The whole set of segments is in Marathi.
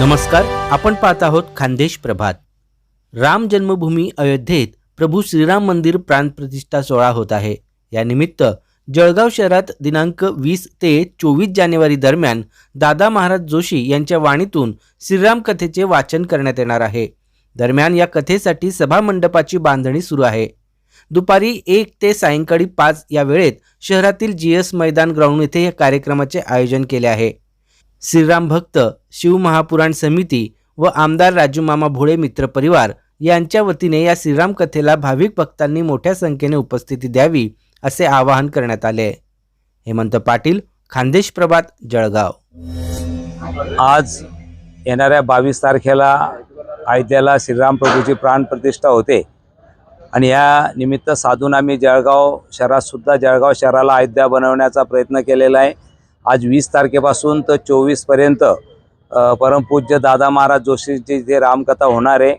नमस्कार आपण पाहत आहोत खानदेश प्रभात. राम जन्मभूमी अयोध्येत प्रभू श्रीराम मंदिर प्राणप्रतिष्ठा सोहळा होत आहे. यानिमित्त जळगाव शहरात दिनांक वीस ते चोवीस जानेवारी दरम्यान दादा महाराज जोशी यांच्या वाणीतून श्रीराम कथेचे वाचन करण्यात येणार आहे. दरम्यान या कथेसाठी सभा मंडपाची बांधणी सुरू आहे. दुपारी एक ते सायंकाळी पाच या वेळेत शहरातील जी एस मैदान ग्राउंड येथे या कार्यक्रमाचे आयोजन केले आहे. श्रीराम भक्त शिवमहापुराण समिती व आमदार राजूमामा भोळे मित्र परिवार यांच्या वतीने या श्रीराम कथेला भाविक भक्तांनी मोठ्या संख्येने उपस्थिती द्यावी असे आवाहन करण्यात आले. हेमंत पाटील खानदेश प्रभात जळगाव. आज येणाऱ्या बावीस तारखेला आयत्याला श्रीराम प्रभूची प्राणप्रतिष्ठा होते आणि या निमित्त साधून आम्ही जळगाव शहरातसुद्धा जळगाव शहराला अयोध्या बनवण्याचा प्रयत्न केलेला आहे. आज वीस तारखेपासून तर चोवीसपर्यंत परमपूज्य दादा महाराज जोशींची जे रामकथा होणार आहे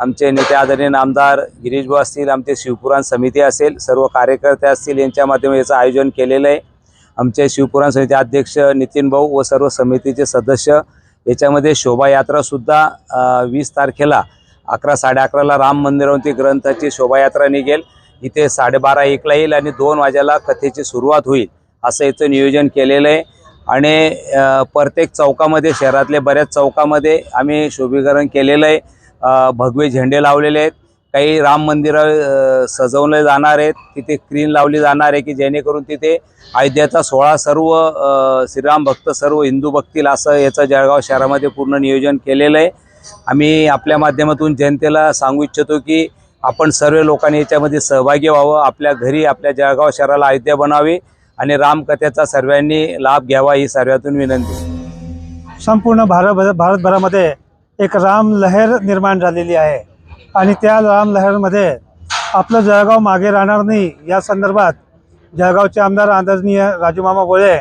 आमचे नेते आदरणीय आमदार गिरीशभाऊ असतील आमचे शिवपुराण समिती असेल सर्व कार्यकर्ते असतील यांच्या माध्यमात याचं आयोजन केलेलं आहे. आमचे शिवपुराण समिती अध्यक्ष नितीन भाऊ व सर्व समितीचे सदस्य याच्यामध्ये शोभायात्रासुद्धा वीस तारखेला अकरा साडे अकराला राम मंदिरावरती ग्रंथाची शोभायात्रा निघेल. इथे साडेबारा एकला येईल आणि दोन वाजेला कथेची सुरुवात होईल. असं याचं नियोजन केलेलं आहे. आणि प्रत्येक चौकामध्ये शहरातले बऱ्याच चौकामध्ये आम्ही शोभीकरण केलेलं आहे. भगवे झेंडे लावलेले आहेत. काही राम मंदिरं सजवले जाणार आहेत. तिथे स्क्रीन लावली जाणार आहे की जेणेकरून तिथे अयोध्याचा सोहळा सर्व श्रीराम भक्त सर्व हिंदू बघतील असं याचं जळगाव शहरामध्ये पूर्ण नियोजन केलेलं आहे. आम्ही आपल्या माध्यमातून जनतेला सांगू इच्छितो की आपण सर्व लोकांनी याच्यामध्ये सहभागी व्हावं. आपल्या घरी आपल्या जळगाव शहराला अयोध्या बनावी. आणि रामकथेचा सर्वांनी लाभ घ्यावा ही सर्वातून विनंती. संपूर्ण भारत भारतभरामध्ये एक राम लहर निर्माण झालेली आहे. आणि त्या राम लहरमध्ये आपलं जळगाव मागे राहणार नाही या संदर्भात जळगावचे आमदार आदरणीय राजूमामा भोळे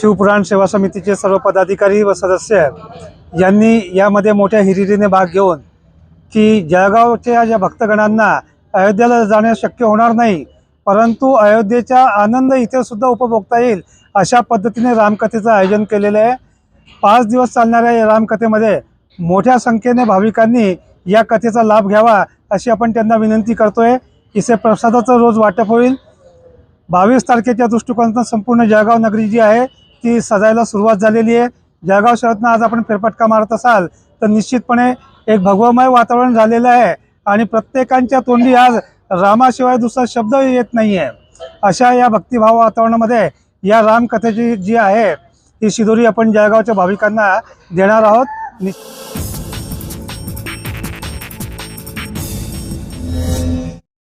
शिवपुराण सेवा समितीचे सर्व पदाधिकारी व सदस्य यांनी यामध्ये मोठ्या हिरिरीने भाग घेऊन की जळगावच्या ज्या भक्तगणांना अयोध्येला जाणे शक्य होणार नाही परंतु अयोध्येचा आनंद इथे सुद्धा उपभोगता येईल अशा पद्धतीने रामकथेचं आयोजन केलेलं आहे. पाच दिवस चालणाऱ्या या रामकथेमध्ये मोठ्या संख्येने भाविकांनी या कथेचा लाभ घ्यावा अशी आपण त्यांना विनंती करतोय. इथे प्रसादाचं रोज वाटप होईल. बावीस तारखेच्या दृष्टिकोनातून संपूर्ण जळगाव नगरी जी आहे ती सजायला सुरुवात झालेली आहे. जळगाव शहरातनं आज आपण फेरफटका मारत असाल तर निश्चितपणे एक भगवमय वातावरण झालेलं आहे आणि प्रत्येकांच्या तोंडी आज रामाशिवाय दुसरा शब्द येत नाही आहे अशा या भक्तिभाव वातावरणामध्ये या रामकथेची जी आहे ही शिदोरी आपण जळगावच्या भाविकांना देणार आहोत. नि